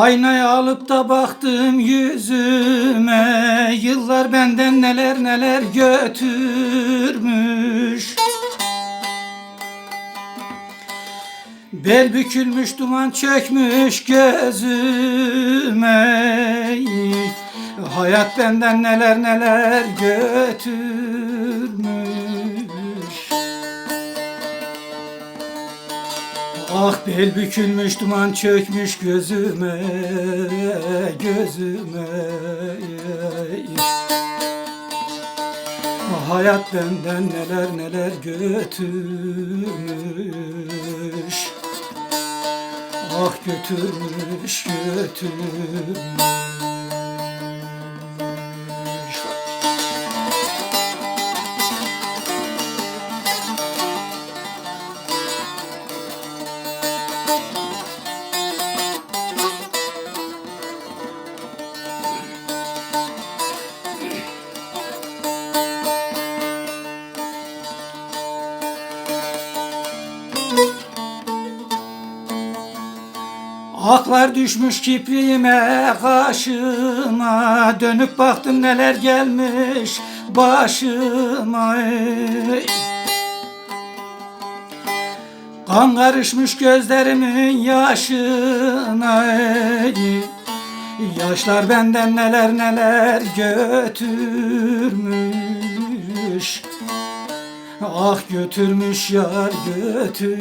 Aynaya alıp da baktım yüzüme. Yıllar benden neler neler götürmüş. Bel bükülmüş duman çökmüş gözüme. Hayat benden neler neler götürmüş Ah bel bükülmüş duman çökmüş gözüme Gözüme. Ah, Hayat benden neler neler götürmüş. Ah götürmüş götürmüş Aklar düşmüş kipriğime kaşıma Dönüp baktım neler gelmiş başıma. Kan karışmış gözlerimin yaşına. Yaşlar benden neler neler götürmüş. Ah götürmüş yar götürmüş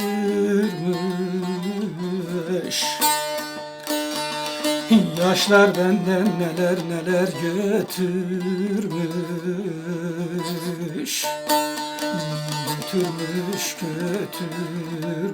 Yaşlar benden neler neler götürmüş. Götürmüş götürmüş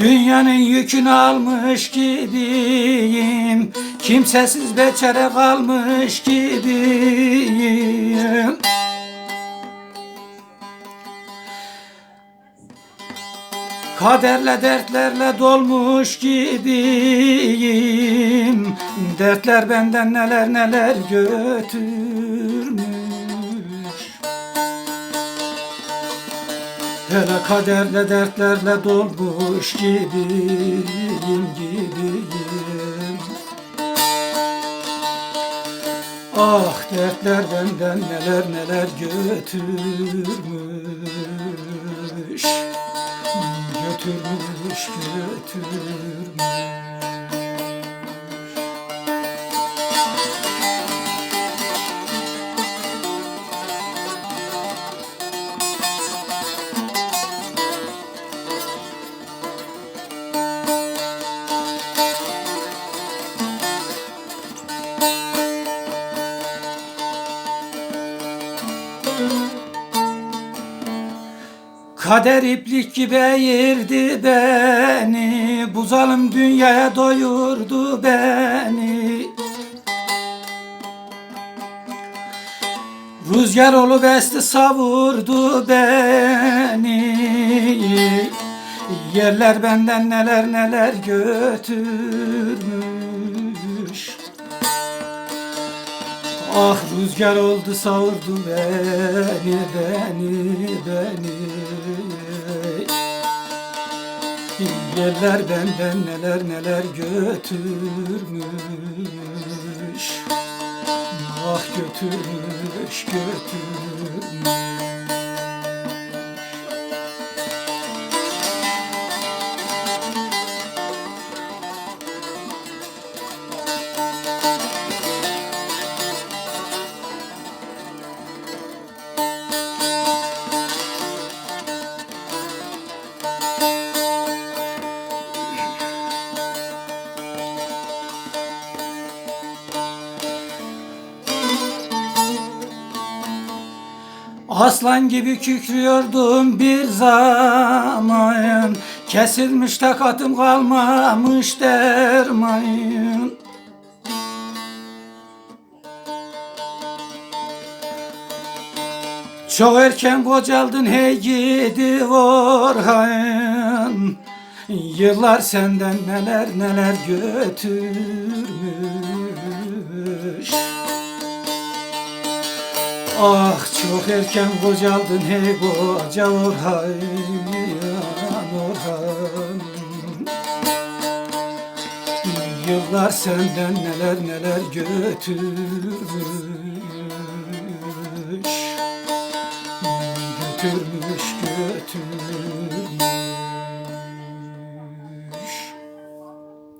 Dünyanın yükünü almış gibiyim. Kimsesiz beçere kalmış gibiyim. Kaderle dertlerle dolmuş gibiyim. Dertler benden neler neler götürmüş Hele kaderle dertlerle dolmuş gibiyim gibiyim. Ah dertler benden neler neler götürmüş. Götürmüş götürmüş Kader iplik gibi eğirdi beni Bu zalim dünyaya doyurdu beni. Rüzgar olup esti savurdu beni. Yerler benden neler neler götürmüş. Ah rüzgar oldu savurdu beni beni beni Yerler benden neler neler götürmüş. Ah götürmüş götürmüş Aslan gibi kükrüyordum bir zaman. Kesilmiş takatım kalmamış derman Çok erken kocaldın hey gidi Orhan. Yıllar senden neler neler götürmüş Ah çok erken kocaldın hey koca Orhan Orhan. Yıllar senden neler neler götürmüş Götürmüş götürmüş